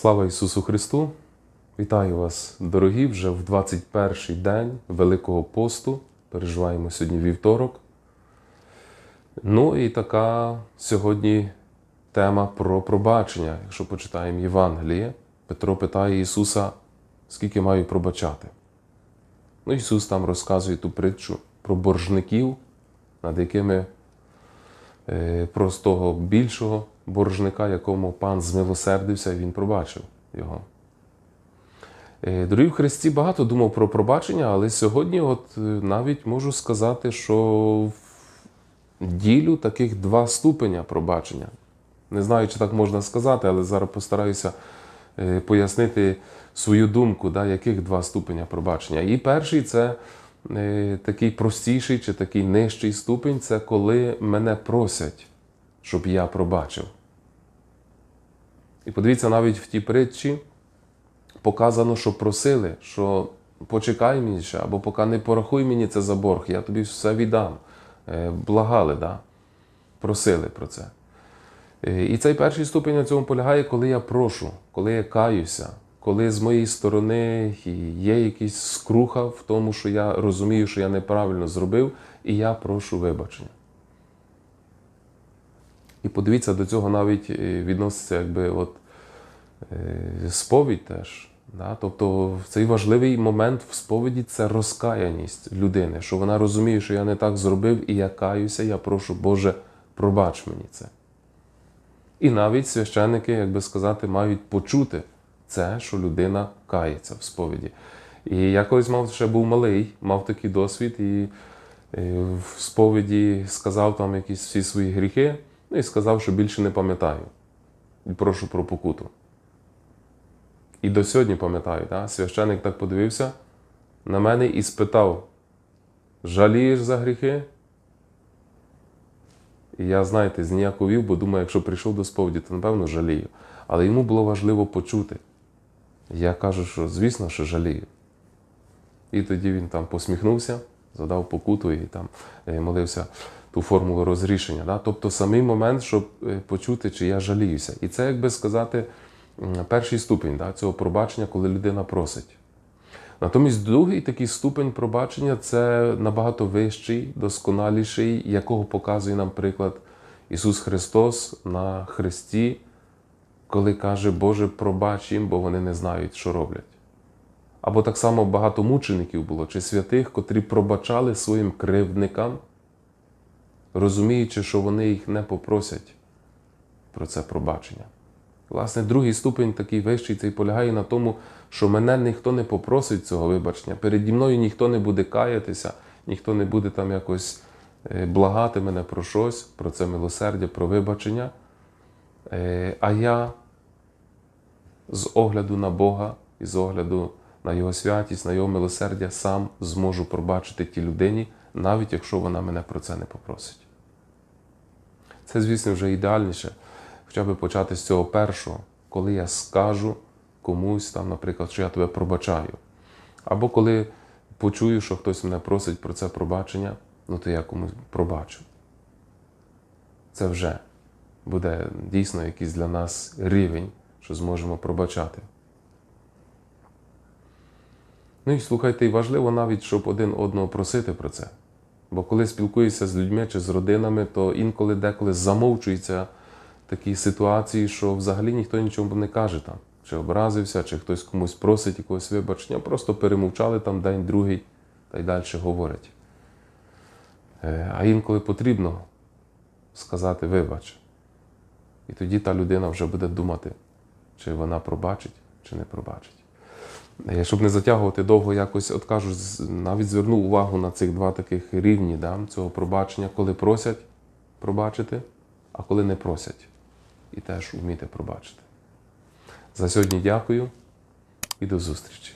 Слава Ісусу Христу! Вітаю вас, дорогі, вже в 21-й день Великого посту. Переживаємо сьогодні вівторок. Ну і така сьогодні тема про пробачення. Якщо почитаємо Євангеліє, Петро питає Ісуса, скільки маю пробачати. Ну, Ісус там розказує ту притчу про боржників, над якими е, про того більшого боржника, якому пан змилосердився, і він пробачив його. Е, Дорогі в Христі багато думав про пробачення, але сьогодні, от е, навіть можу сказати, що в ділю таких два ступеня пробачення. Не знаю, чи так можна сказати, але зараз постараюся е, пояснити свою думку, да, яких два ступеня пробачення. І перший це такий простіший чи такий нижчий ступень це коли мене просять, щоб я пробачив. І подивіться, навіть в тій притчі показано, що просили, що почекай мені ще, або поки не порахуй мені це за борг, я тобі все віддам. Е, Благали, да? просили про це. Е, І цей перший ступень на цьому полягає, коли я прошу, коли я каюся, коли з моєї сторони є якийсь скруха в тому, що я розумію, що я неправильно зробив, і я прошу вибачення. І подивіться, до цього навіть е, відноситься якби от, е, сповідь теж. Да? Тобто цей важливий момент в сповіді це розкаяність людини, що вона розуміє, що я не так зробив, і я каюся, я прошу, Боже, пробач мені це. І навіть священники, як би сказати, мають почути це, що людина кається в сповіді. І я колись мав ще був малий, мав такий досвід, і е, в сповіді сказав там якісь всі свої гріхи, ну і сказав, що більше не пам'ятаю. І прошу про покуту. І до сьогодні пам'ятаю, да? священик так подивився на мене і спитав: жалієш за гріхи? І я, знаєте, зніяковів, бо думаю, якщо прийшов до сповіді, то напевно жалію. Але йому було важливо почути. Я кажу, що звісно, що жалію. І тоді він там посміхнувся, задав покуту і там е, молився ту формулу розрішення. Да? Тобто самий момент, щоб е, почути, чи я жаліюся. І це, як би сказати, перший ступінь да, цього пробачення, коли людина просить. Натомість другий такий ступень пробачення це набагато вищий, досконаліший, якого показує нам приклад Ісус Христос на Христі, коли каже, Боже, пробач їм, бо вони не знають, що роблять. Або так само багато мучеників було, чи святих, котрі пробачали своїм кривдникам, розуміючи, що вони їх не попросять про це пробачення. Власне, другий ступень такий вищий цей полягає на тому, що мене ніхто не попросить цього вибачення. Переді мною ніхто не буде каятися, ніхто не буде там якось е, благати мене про щось, про це милосердя, про вибачення. Е, А я з огляду на Бога і з огляду на Його святість, на Його милосердя, сам зможу пробачити тій людині, навіть якщо вона мене про це не попросить. Це, звісно, вже ідеальніше, хоча б почати з цього першого, коли я скажу комусь, там, наприклад, що я тебе пробачаю. Або коли почую, що хтось мене просить про це пробачення, ну то я комусь пробачу. Це вже буде дійсно якийсь для нас рівень, що зможемо пробачати. Ну і слухайте, і важливо навіть, щоб один одного просити про це. Бо коли спілкуєшся з людьми чи з родинами, то інколи деколи замовчуються такі ситуації, що взагалі ніхто нічого не каже там, чи образився, чи хтось комусь просить якогось вибачення, просто перемовчали там день, другий та й далі говорять. Е, А інколи потрібно сказати вибач. І тоді та людина вже буде думати, чи вона пробачить, чи не пробачить. Е, Щоб не затягувати довго, якось от кажу, навіть звернув увагу на цих два таких рівні да, цього пробачення, коли просять пробачити, а коли не просять. І теж вміти пробачити. За сьогодні дякую і до зустрічі.